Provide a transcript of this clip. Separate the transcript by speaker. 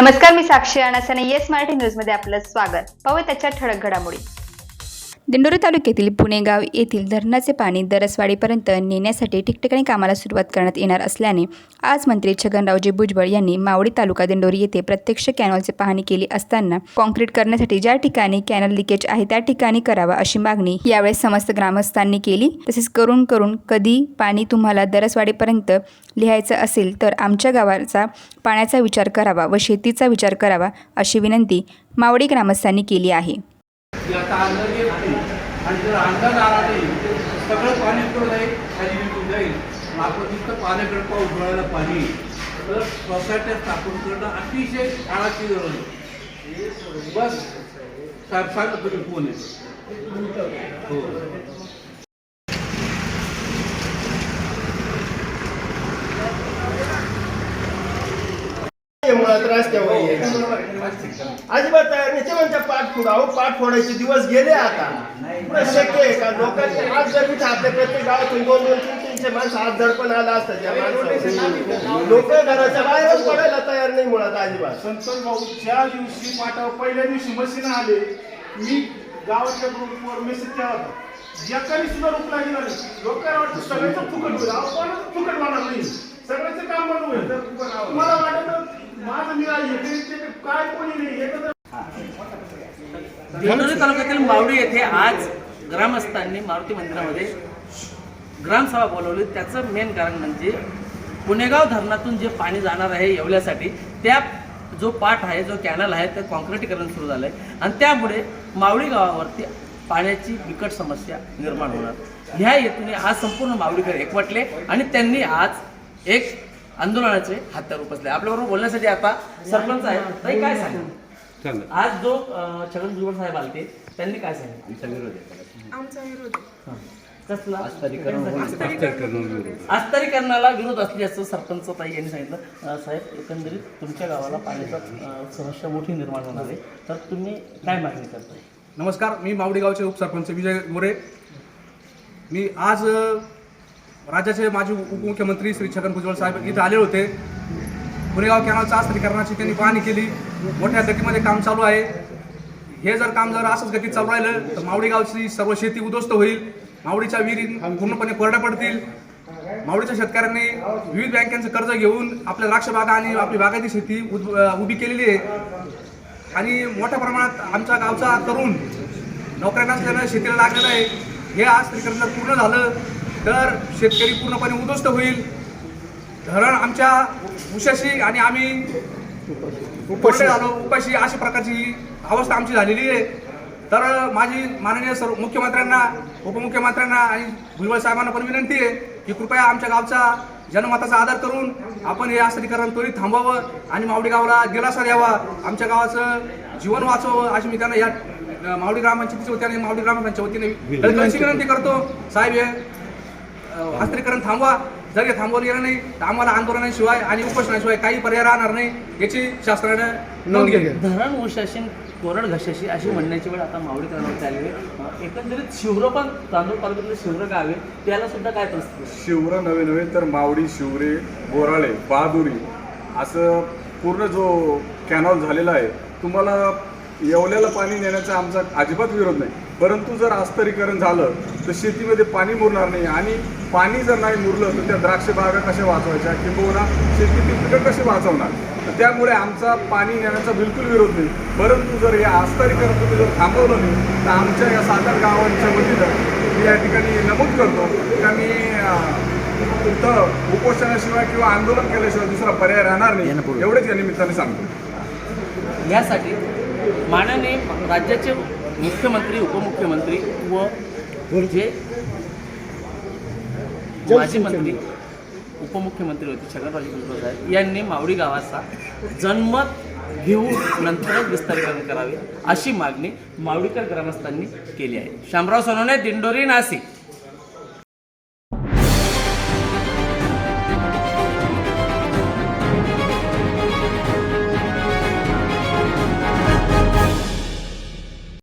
Speaker 1: नमस्कार मी साक्षी अणासाने येस मराठी न्यूजमध्ये आपलं स्वागत. पाहूया त्याच्या ठळक घडामोडी. दिंडोरी तालुक्यातील पुणेगाव येथील धरणाचे पाणी दरसवाडीपर्यंत नेण्यासाठी ठिकठिकाणी कामाला सुरुवात करण्यात येणार असल्याने आज मंत्री छगनरावजी भुजबळ यांनी मावडी तालुका दिंडोरी येथे प्रत्यक्ष कॅनॉलची पाहणी केली असताना कॉन्क्रीट करण्यासाठी ज्या ठिकाणी कॅनल लिकेज आहे त्या ठिकाणी करावा अशी मागणी यावेळेस समस्त ग्रामस्थांनी केली. तसेच करून करून कधी पाणी तुम्हाला दरसवाडीपर्यंत लिहायचं असेल तर आमच्या गावाचा पाण्याचा विचार करावा व शेतीचा विचार करावा अशी विनंती मावडी ग्रामस्थांनी केली आहे.
Speaker 2: आणि जर अंदाज आला नाही तर सगळं पाणी पुढं जाईल खाली निघून जाईल. आपण तिथं पाण्याकडे पाऊस डोळ्याला पाणी तर सोसायट्या स्थापन करणं अतिशय काळाची गरज आहे. बस साहेब सांगा तुम्ही कोण आहे? हो.
Speaker 3: हे मुळात रस्त्यावर यायचं. अजिबात म्हणते पाठ फोडायचे दिवस गेले आता. शक्य आहे का? लोकांचे आज जर मी आपल्या प्रत्येक गावातून दोन दोन तीन तीनशे माणसं आज आला असतं त्या लोक घराच्या बाहेरच पडायला तयार नाही मुळात अजिबात.
Speaker 4: संतोष भाऊ ज्या दिवशी पाठावर पहिल्या दिवशी मशीन आले मी गावाच्या ग्रुपवर मेसेज केला होता. एकाने सुद्धा रुपला गेला नाही. लोकांना वाटतं सगळ्याचं फुकट होईल. आपण फुकट होणार नाही? सगळ्याचं काम होईल. तुम्हाला वाटत माझं मी काय कोणी नाही एकत्र
Speaker 5: दिंडोरी तालुक्यातील मावडी येथे आज ग्रामस्थांनी मारुती मंदिरामध्ये ग्रामसभा बोलवली. त्याचं मेन कारण म्हणजे पुणेगाव धरणातून जे पाणी जाणार आहे येवल्यासाठी त्या जो पाठ आहे जो कॅनल आहे ते कॉन्क्रिटीकरण सुरू झालं आहे आणि त्यामुळे मावळी गावावरती पाण्याची बिकट समस्या निर्माण होणार. ह्या हेतूने आज संपूर्ण मावळीकर एकवटले आणि त्यांनी आज एक आंदोलनाचे हात्यावर उपसले. आपल्याबरोबर बोलण्यासाठी आता सरपंच आहे ताई काय आज जो अं, छगन भुजबळ साहेब आलते त्यांनी काय सांगितलं?
Speaker 6: आमचा विरोध आहे.
Speaker 5: हं. कसला?
Speaker 6: विरोध.
Speaker 5: आस्तरीकरणाला विरोध असल्याचं सरपंच ताई यांनी सांगितलं. अं, साहेब एकंदरीत तुमच्या गावाला पाण्याचा अं, समस्या मोठी निर्माण होणार आहे. तर तुम्ही काय मागणी करताय?
Speaker 7: नमस्कार मी मावडी गावचे उपसरपंच विजय मोरे. मी आज अ, राज्याचे माजी उपमुख्यमंत्री श्री छगन भुजबळ साहेब इथे आले होते. पुरेगाव कॅनलच्या आस्तरीकरणाची त्यांनी पाहणी केली. मोठ्या गतीमध्ये काम चालू आहे. हे जर काम जर असंच गतीत चालू राहिलं तर मावडी गावची सर्व शेती उद्ध्वस्त होईल. मावडीच्या विहिरी पूर्णपणे कोरड्या पडतील. मावडीच्या शेतकऱ्यांनी विविध बँकांचं कर्ज घेऊन आपल्या द्राक्ष बागा आणि आपली बागायती शेती उद- उभी केलेली आहे. आणि मोठ्या प्रमाणात आमच्या गावचा तरुण नोकऱ्या नसल्यानं शेतीला लागलेलं आहे. हे आज स्त्रीकरण जर पूर्ण झालं तर शेतकरी पूर्णपणे उद्ध्वस्त होईल. धरण आमच्या उशाशी आणि आम्ही उपाशी. झालो उपाशी अशा प्रकारची ही अवस्था आमची झालेली आहे. तर माझी माननीय सर्व मुख्यमंत्र्यांना उपमुख्यमंत्र्यांना आणि भुजबळ साहेबांना पण विनंती आहे की कृपया आमच्या गावचा जनमताचा आदर करून आपण हे आस्तरीकरण त्वरित थांबवावं आणि मावडी गावाला दिलासा द्यावा. आमच्या गावाचं जीवन वाचवावं अशी मी त्यांना या मावडी ग्रामपंचायतीच्या वतीने मावडी ग्रामपंचायतीच्या वतीने विनंती करतो. साहेब हे अ, आस्तरीकरण थांबवा. जर हे थांबवलं गेलं नाही तर आम्हाला आंदोलनाशिवाय आणि उपोषणाशिवाय काही पर्याय राहणार नाही याची शासनानं नोंद घेतली
Speaker 5: धरण उशाशीन कोरड घशाशी अशी म्हणण्याची वेळ आता मावळी करण्यात आलेली आहे. एकंदरीत शिवरं पण तांदूळ तालुक्यातलं शिवरं गाव आहे त्याला सुद्धा काय परिस्थिती आहे?
Speaker 8: शिवरं नवे नवे तर मावडी शिवरे बोराळे बहादुरी असं पूर्ण जो कॅनॉल झालेला आहे तुम्हाला येवल्याला पाणी नेण्याचा आमचा अजिबात विरोध नाही. परंतु जर आस्तरीकरण झालं तर शेतीमध्ये पाणी मुरणार नाही. आणि पाणी जर नाही मुरलं तर त्या द्राक्ष बागा कशा वाचवायच्या? किंबहुना शेतीतील पिकं कशी वाचवणार? तर त्यामुळे आमचा पाणी नेण्याचा बिलकुल विरोध नाही. परंतु जर हे आस्तरीकरण तुम्ही जर थांबवलं नाही तर आमच्या या सात आठ गावांच्या वतीनं मी या ठिकाणी नमूद करतो का मी अं, इथं उपोषणाशिवाय किंवा आंदोलन केल्याशिवाय दुसरा पर्याय राहणार नाही. एवढेच या निमित्ताने सांगतो.
Speaker 5: यासाठी माननीय राज्याचे मुख्यमंत्री उपमुख्यमंत्री व जे माजी मंत्री उपमुख्यमंत्री होते छगनराज भुजबळ साहेब. यांनी मावडी गावाचा जनमत घेऊन नंतरच विस्तारीकरण करावे अशी मागणी मावडीकर ग्रामस्थांनी केली आहे. शामराव सोनवणे दिंडोरी नाशिक.